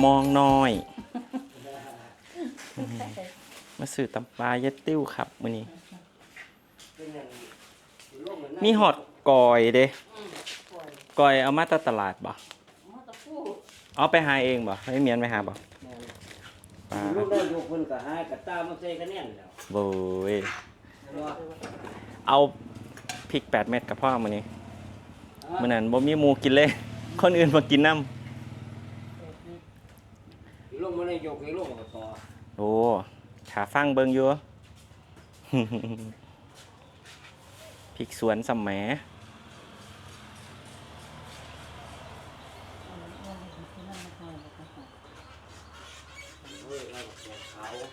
กระมองน้อย มาซื้อตำปลาเย็ดติ้วครับมื้อนี้ มีหอดกอยเด้กอยเอามาตาตลาดบ่เอาไปหาเองบ่ให้เมียนไปหาบ่ปลาลูกได้ยกคนก็หายกับตามาใส่กันแน่นแล้วโว้ยว่าเอาพริก8เม็ดกับพ่อมื้อนี้มื้อนั้นบ่มีหมูกินเลย คนอื่นมากินน้ลูก มันได้ยกให้ลูกก็ต่อำโอ้ขาฟังเบิ่งอยู่ พริกสวนสมแหมเฮ้ยเราก็แกงขาวนี่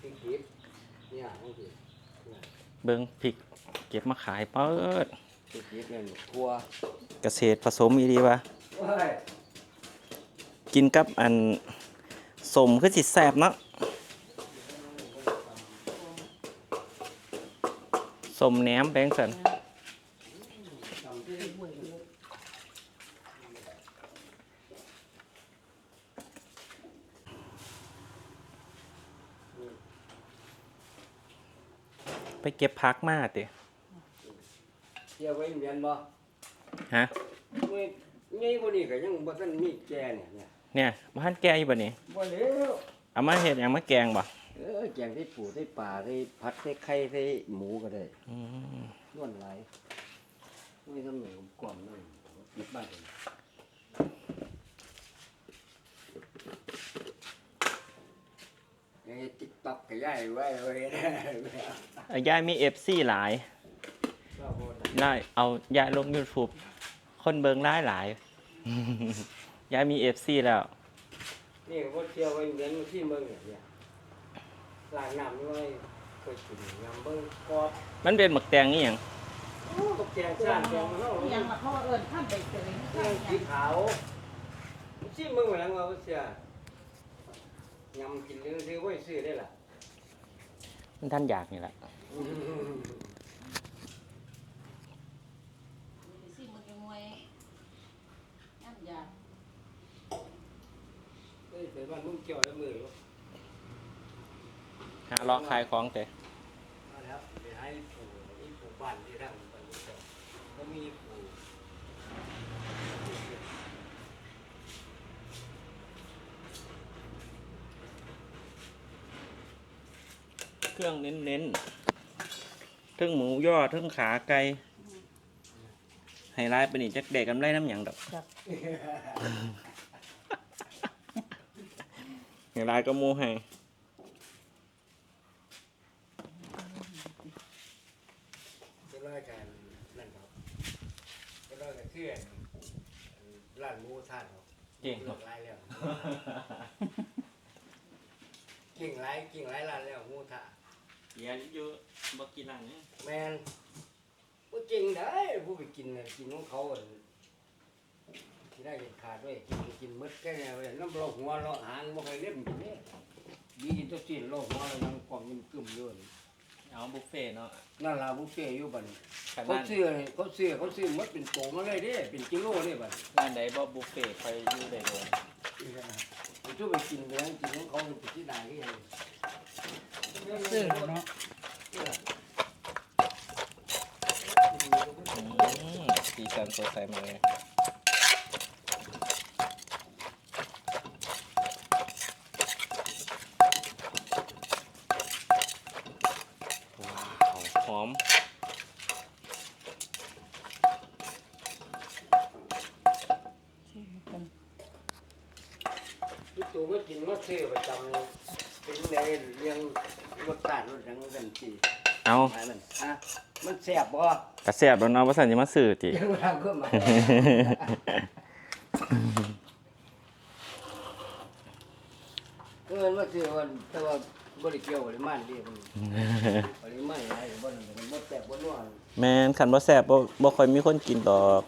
พริกดิบเนี่ยนี่คือเบิ่งพริกเก็บมาขายเปิดพริกดิบเนี่ยทั่ว เกษตรผสมอีดีวะเฮ้ย กินกับอันสมคือสิแซ่บเนาะสมแหนมแบงสันไปเก็บพักมาติเที่ยวไว้เรียนบ่ฮะ เมื่อไงกว่านี้ก็ยังบ่ทันมีแกเนี่ยเนี่ยเนี่ยบ้านแกอยู่บ่นี่บ่แล้วเอามาเห็ดหยังมาแกงบ่เออแกงที่ปูที่ป่าที่ผัดที่ไข่ที่หมูก็ได้อืมล้วนหลายไม่ทำหนึ่งกล่อมนั่นคิดบ้านเองไอ้ติ๊กต็อกก็ย้ายไว้ไว้นะเอายายมีเอฟซีหลายได้เอายายลง YouTube คนเบิงหลายหลาย ยายมีเอฟซีแล้ว นี่ก็บ่เที่ยวไว้เหมือนที่เมืองเนี่ยล้างน้ำไว้เคยกินน้ำเบิ่งกอดมันเป็นหมึกแตงนี่ยังโอ้ตกแกงซ่านแกงเนาะยังมาเขาเอิญข้ามไปเจอแกงสีขาวที่เมืองหลังว่าเสียยำกินเรื่องซื้อไว้ซื้อได้ล่ะมันท่านอยากนี่แหละ สิมันจะมวยน้ำยา เอ้ยแต่บ้านลุงเกี่ยวแล้วมืออยู่หาเลาะขายของแต่มาแล้วไปให้ปู่นี่ปู่บ้านที่ทั้งบ้านลุงเกี่ยวก็มีปู่เครื่องเน้นๆทึ่งหมูยอทึ่งขาไก่ไฮไลท์เป็นอีกจักเด็กกำไรน้ำหยังดอกไฮไลท์ก็หมูให้ จะเล่ากันนั่นครับจะเล่ากันเพื่อนร้านหมูท่านครับเก่ง เลิกไล่แล้วกิ่งไล่กิ่งไล่ร้านแล้วหมูท่าเดี๋ยวอยู่บ่กินอันนี้แมนผู้จริงได้ผู้ไปกินน่ะกินของเขาอะ ที่ได้เห็นขาดด้วยกินกินหมืดแค่ไหนเว้ยน้ำโลกหัวเราะหางบ่เคยเล่นกินเนี่ยดีกินตัวจีนโลกหัวเรายังกล่องยังกึ่มอยู่นี่เอาบุฟเฟ่ต์เนาะนั่นล่ะบุฟเฟ่ต์อยู่บัดนี้ขนาเขาดซื้อเขาซื้อเขาซื้อหมดเป็นโตมาเลยเด้เป็นกิโลเด้บัดร้านใดบ่บุฟเฟ่ต์ไปอยู่ได้โดนไปช่วยไปกินเลี้ยงกินของเขาเป็นที่ใดก็ยังซื้อเนาะอืมสีสันสดใสมากเลยว้าวหอม ทุก ตัวก็กินมาซื้อประจำเป็นในเลี้ยงรสชาติรสดังกันทีเอาหายมันฮะมันแซ่บบ่กระแสบแล้วเนาะว่าสันจะมาสื่อติเดี๋ยวเวลาก็มาเออมาซื้อวันแต่ว่าบริเกี่ยวปริมาณดีมันปริมาณอะไรบ่นั่นมันบ่แซ่บบ่นัวแม่นขันบ่แสบบ่บ่ค่อยมีคนกินดอก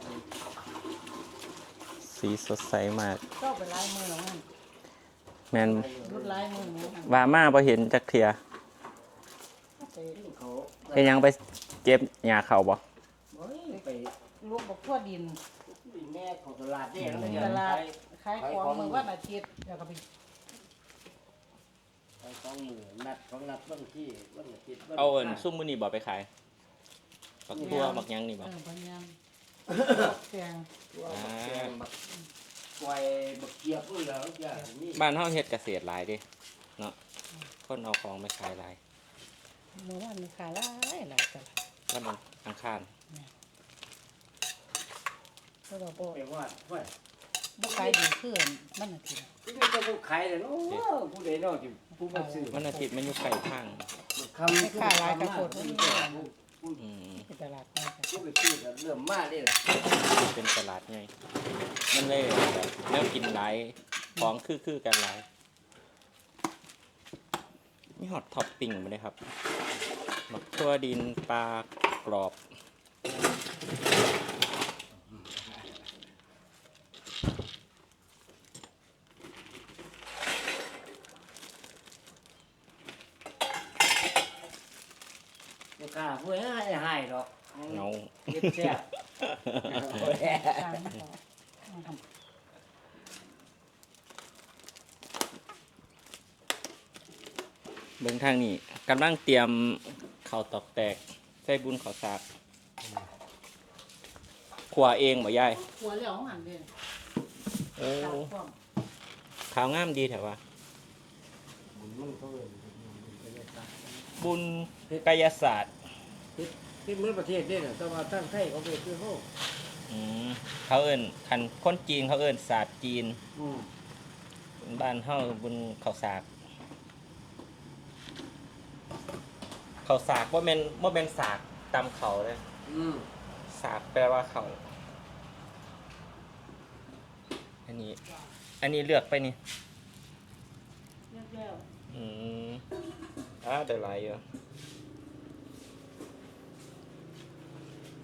สีสดใสมากก็ไปลายมือของมัน แม่นรุดลายมือของมันว่ามาบ่เห็นจักเทียไปเขาเฮ็ดหยังไปเก็บหญ้าเขาบ่โอ้ยไปลูกบอกทั่วดินแม่ของตลาดเนี่ยอืมแล้วตเดี๋ยวลาไปดขายของมือวันอาทิตย์เดี๋ยวก็ไปไปสองมือนัดของนัดบางที่บางอาทิตย์บงเอาเอินซุ่มมือนี่บอกไปขายบักทั่วบักหยังนี่บเออกอปัญญามแกงตัวบักแกงบัก กวยบักเกียบพุ่นแล้วจ้ะนี่บ้านเฮาเฮ็ดเกษตรหลายเดิเนาะคนเอาของไปขายหลายเมื่อวานมีขายหลายหลายตลาดวันอังคารก็เราบ่ไปว่าว่าบ่ขายดีขึ้นมันอาทิตย์ที่นี่จะผู้ขายเลยเนาะผู้ใดเนาะที่ผู้มาซื้อวันอาทิตย์มันอยู่ไก่ทาง คำผู้ขายกระโดด อืมที่ตลาดนี่จ้ะผู้ไปซื้อก็เริ่มมาเลยล่ะเป็นตลาดไงมันเลยแบบแนวกินหลายของคือคือกันหลายมีฮอตท็อปปิ้งมาเลยครับบักทั่วดินปลากรอบ ลูกค้าผู้ให้ให้ดอกเงาเก็บแซ่บตามนี้ก็ทำเบื้องทางนี้กำลังเตรียมข้าวตอกแตกใส่บุญข้าวสากขัวเองบ่ยายหัวเหลียวของหันเด้โอ้ตามพร้อมขาวงามดีแถวว่ามันก็เอิ้นบุญกายศาสตร์ ที่เมื่อประเทศนี่น่ะแต่ว่าตั้งไทยเขาเป็นคือเฮาอืมเขาเอิ้นคันคนจีนเขาเอิ้นศาสตร์จีน อืมบ้านเฮาบุญข้าวสากข้าวสากว่าแม่นว่าแม่นสากตำเขาเลยอืมสากแปลว่าเขาอันนี้ อันนี้เลือกไปนี่เรียบแล้วอืมอ่าเดี๋ยวไหลอยู่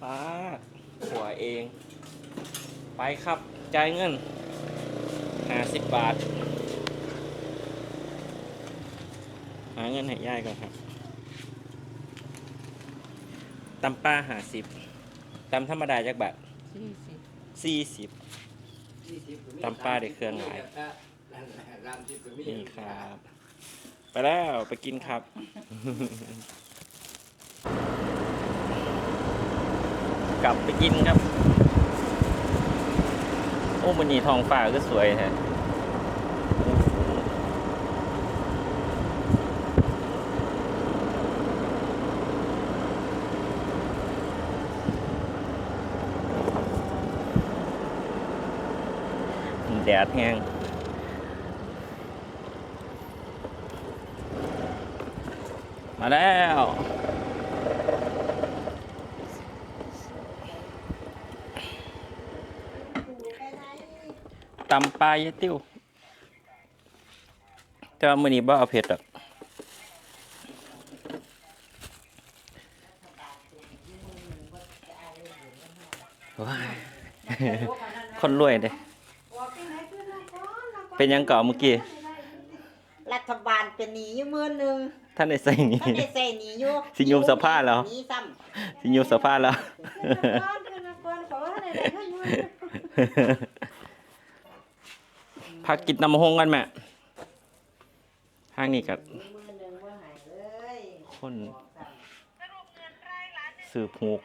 ป้าดหัวเอง ไปครับ จ่ายเงินห้าสิบบาท หาเงินให้ย่ายก่อนครับตำป้าหาสิบตำธรรมดาจักบาท40สี่สิบ40ก็มีตำปลาได้เครื่องหลายรามสิบก็มีนี่ครับ ไปแล้วไปกินครับ กลับไปกินครับ โอ้มันนี่ทองฟ้าก็สวยแฮะแดดแห้งมาแล้ว ตำปลายายติ้วแต่ว่ามื้อนี้บ่เอาเผ็ดหรอกว้ายคนรวยเด้เป็นหยังเก่อเมื่อกี้ รัฐบาลเป็นหนีอยู่มือหนึ่งท่านได้ใส่นี่ท่านได้ใส่หนีอยู่สิยุบสภาพแล้วหนีซ้สิอยู่สภาพแล้วำขึ้นมาก่อนขึ้นมาก่อนขอว่าอะไรได้ขึ้นมือ พักกินน้ำมะฮงกันแม่ห้างนี้กับมือหนึ่งว่าหายเลยคนสืบหูก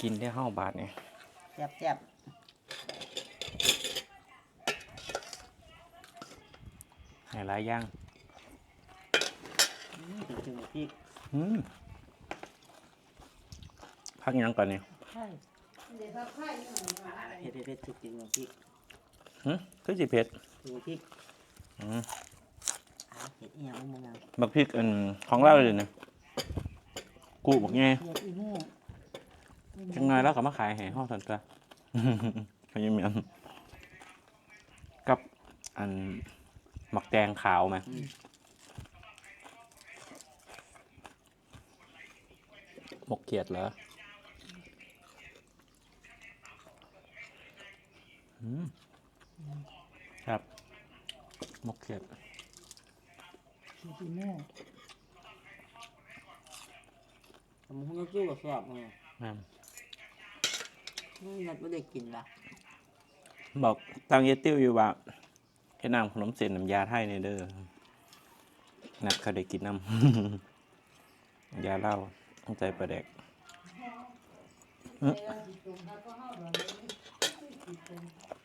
กินได้ห้าบาทเนี่ยแซ่บแซ่บหายหลายอย่างถึงพี่อืมพักหยังก่อนเนี่ย ใช่เดี๋ยวค่อยๆนี่มันมาอะไรเฮ็ดเฮ็ดทุกสิ่งทุกที่หืมคือสิเผ็ดทุกที่อืมอ่าเห็ดอีหยังมันยังบักพริกอันของเราเลยนะกูบอกไงเรียกอีโม่จังไงแล้วก็มาขายให้ห้องสันตัวพยายามกับอันหมักแดงขาวไหมหมกเขียดเหรออืม ครับหมกเขียดเรียกอีโม่ทำให้จู้กับแซ่บไงแม่นนี่นัดไม่ได้กินละบอกตังเยติ้วอยู่ว่าแค่นำขนมเส้นน้ำยาไทยในเด้อนัดเขาได้กินน้ำ ยาเหล้าต้องใจประเด็กเดี๋ยวสิจุ่มแล้วก็เฮาดอ ก